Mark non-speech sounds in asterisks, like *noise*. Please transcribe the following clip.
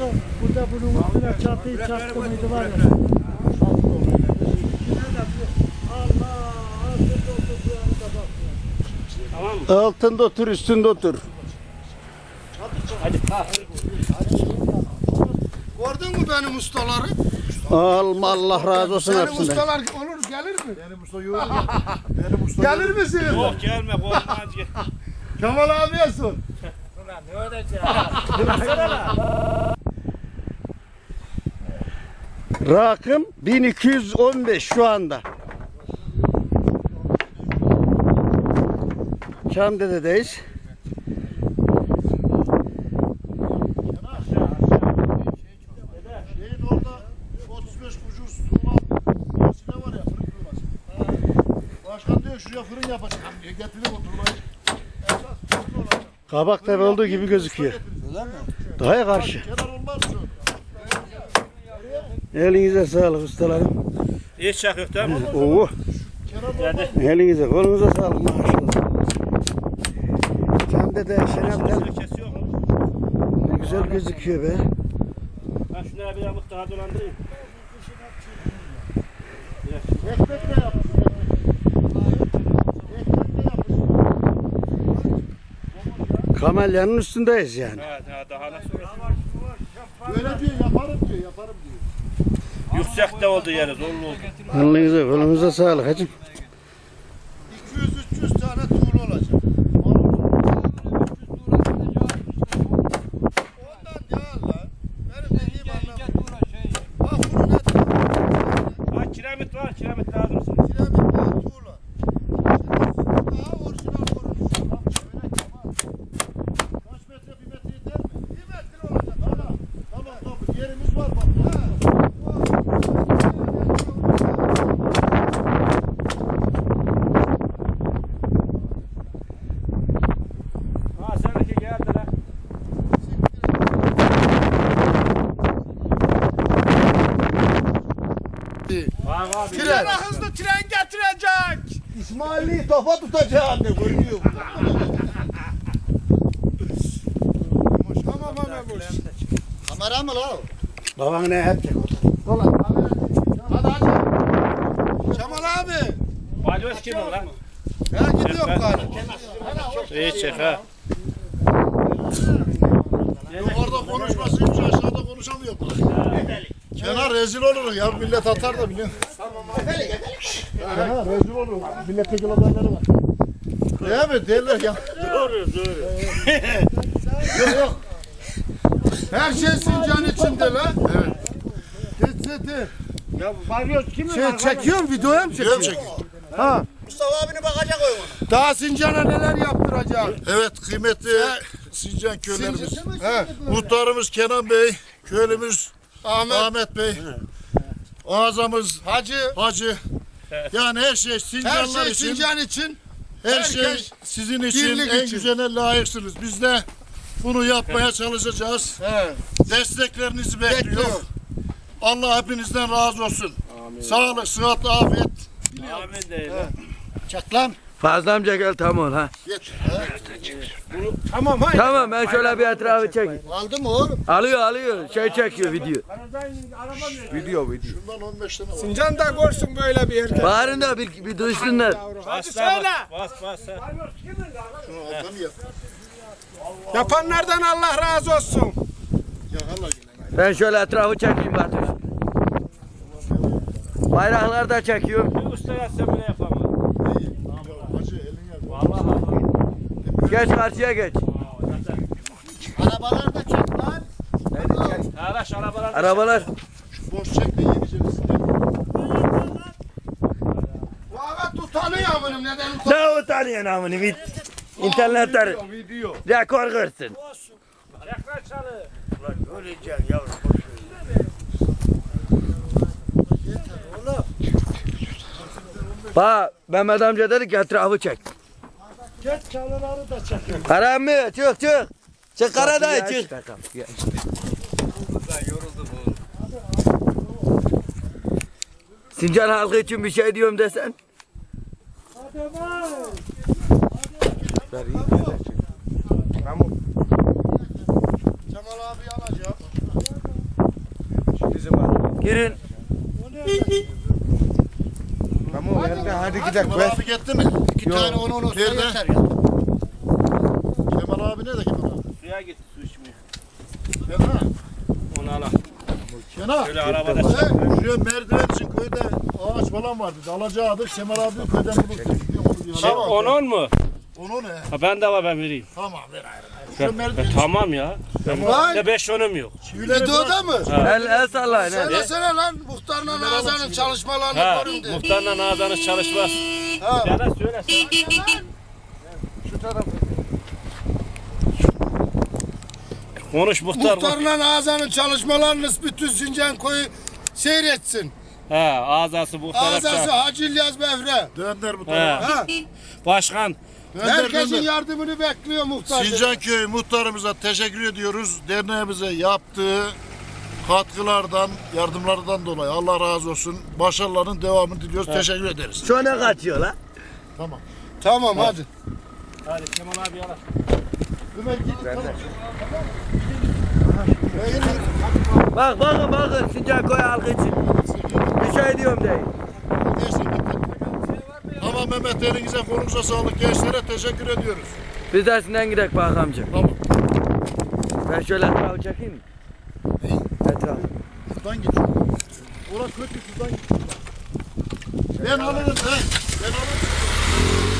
Bakın burada bunun üstüne çatıyı çattı mıydı var ya. Altında otur bu yanında bak. Tamam mı? Altında otur üstünde otur. Hadi. Ha. Gördün mü benim ustaları? Alma Allah razı olsun Benim hepsinden. ustalar olur gelir mi? Benim usta yok. Benim usta Gelir misiniz? Yok gelme korkma. Kemal abiye sor. Rakım 1215 şu anda. Çamdede'deyiz. Şeyin orada 35 ucuz tuğla masine var ya fırın tuğlası. Başkan diyor şuraya fırın yapacak. E, Getirdim o tuğlayı. Esas fırın olacak. Kabak tabi olduğu gibi gözüküyor. Daha karşı. Elinize sağlık ustalarım. İyi çakıyor değil mi? Oo, elinize kolunuza sağlık maşallah. Çamdede şenapler Kesiyor mu? ne güzel gözüküyor be. Ben şunları bir yamuk daha dolandırayım. Ekmek de yapmış. De. Kamelyanın üstündeyiz yani. Ha, daha nasıl? Böyle diyor yaparım diyor yaparım diyor. Yüksekte oldu yeri zorlu oldu. Elinize kolunuza sağlık hacım. 200-300 tane tuğla olacak. Ondan değil lan. Benim dediğim anlamda. Bak bunu ne Ha kiremit var kiremit lazım. Kiremit var, tuğla. Daha orijinal korunmuş. Kaç metre bir metre yeter mi? Bir metre olacak. Tamam. Tamam tamam. Yerimiz var bak. Ha. Ha seninki geldi lan. Var var. bir- Tren hızlı tren getirecek. İsmail'i topa tutacağım de görünüyor. Tamam hemen boş. Kamera mı la? Baban ne yapacak? Hadi hadi. Kemal abi. Balyoz kimin lan? Ben gidiyorum gari. İyi çek ha. Yukarıda konuşmasıymış aşağıda konuşamıyor. Kenar rezil olur ya millet atar da biliyor. Kenar rezil olur. Milletvekili adayları var. Değil mi? Derler ya. Doğru doğru. *laughs* Yok yok. Her şey Sincan içinde lan. Evet. Git git git. Ya balyoz kimin Şey çekiyorum videoya mı çekiyorum? Ha. Mustafa abini bakacak o. Daha Sincan'a neler yaptıracak? Evet kıymetli Sincan köylerimiz. He. Muhtarımız Kenan Bey, köylümüz Ahmet. Ahmet Bey, ağzamız Hacı. Hacı. Yani her şey Her Sincanlar şey için, Sincan için. her şey herkes sizin için birlik en için. güzeline layıksınız. Biz de bunu yapmaya çalışacağız. He. Desteklerinizi bekliyor. Bekliyor. Allah hepinizden razı olsun. Sağlık, sıhhat, afiyet. Amin değil. Çak lan. Fazla amca gel tamam ha. Geç. Tamam hayır. Tamam ben şöyle bir etrafı çekeyim. Aldı mı oğlum? Alıyor alıyor şey çekiyor video. Video video. Şundan 15 tane var. Sincan da görsün böyle bir erkek. Bağırın da bir, bir duysunlar. Hadi Bas söyle. Bas bas. yap. Yapanlardan Allah razı olsun. Yakala. Ben şöyle etrafı çekeyim kardeş. Bayraklar da çekiyorum. Bir usta yazsa bile Geç karşıya geç. Arabalar da çek lan. Araç arabalar. Arabalar. Boş çek de yeneceğiz. Bu evet tutanıyor benim neden utanıyor? Ne utanıyorsun amını bit. İnternetler Video. rekor kırsın. Ayaklar çalı. Bak Mehmet amca dedi ki etrafı çek. Geç çalıları da çek. Karan mı? Çık çık. Çık kara dayı çık. Sincan halkı için bir şey diyorum desen. Abi alacağım. bizim abi. Girin. Tamam hadi, hadi gidelim. Kemal abi gitti mi? İki tane onu onu Nerede? yeter ya. Kemal abi nerede Kemal abi? Suya git su içmiyor. Kenar. Onu al. Kenar. Şöyle arabada. Şuraya merdiven için köyde ağaç falan vardı. Dalacaktık. Kemal abi köyden bunu Şey, onun mu? Onu ne? Ha, ben de var ben vereyim. Tamam ver ayrı. Şuraya E, merdiven. tamam ya. Vay. Ne beş onum yok. Videoda mı? El, el sallayın. el. Söylesene lan muhtarla Nazan'ın çalışmalarını Ha, görün de. muhtarla Nazan'ın çalışmaz. Ha. Ya da söyle sen. Şu taraf. Konuş muhtar. Muhtarla Nazan'ın çalışmalarını bütün Sincan koyu seyretsin. Ha, ağzası muhtar. Ağzası yapacak. Hacı İlyas Befre. Dönder bu He. tarafa. Ha. Başkan. Dönder Herkesin dönder. yardımını bekliyor muhtar. Sincan Köyü muhtarımıza teşekkür ediyoruz. Derneğimize yaptığı katkılardan, yardımlardan dolayı Allah razı olsun. Başarıların devamını diliyoruz. Teşekkür ederiz. Ne kaçıyor lan? Tamam. Tamam hadi. Hadi Kemal abi yala. Ömer gidin tamam. Bak bakın bakın Sincan koyu halkı için. Ama Mehmet elinize kolunuza sağlık gençlere teşekkür ediyoruz. Biz dersinden gidelim bak amca. Tamam. Ben şöyle etrafı çekeyim mi? Etrafı. Şuradan geç. Orası kötü şuradan geç. Ben alırım ben. Ben alırım.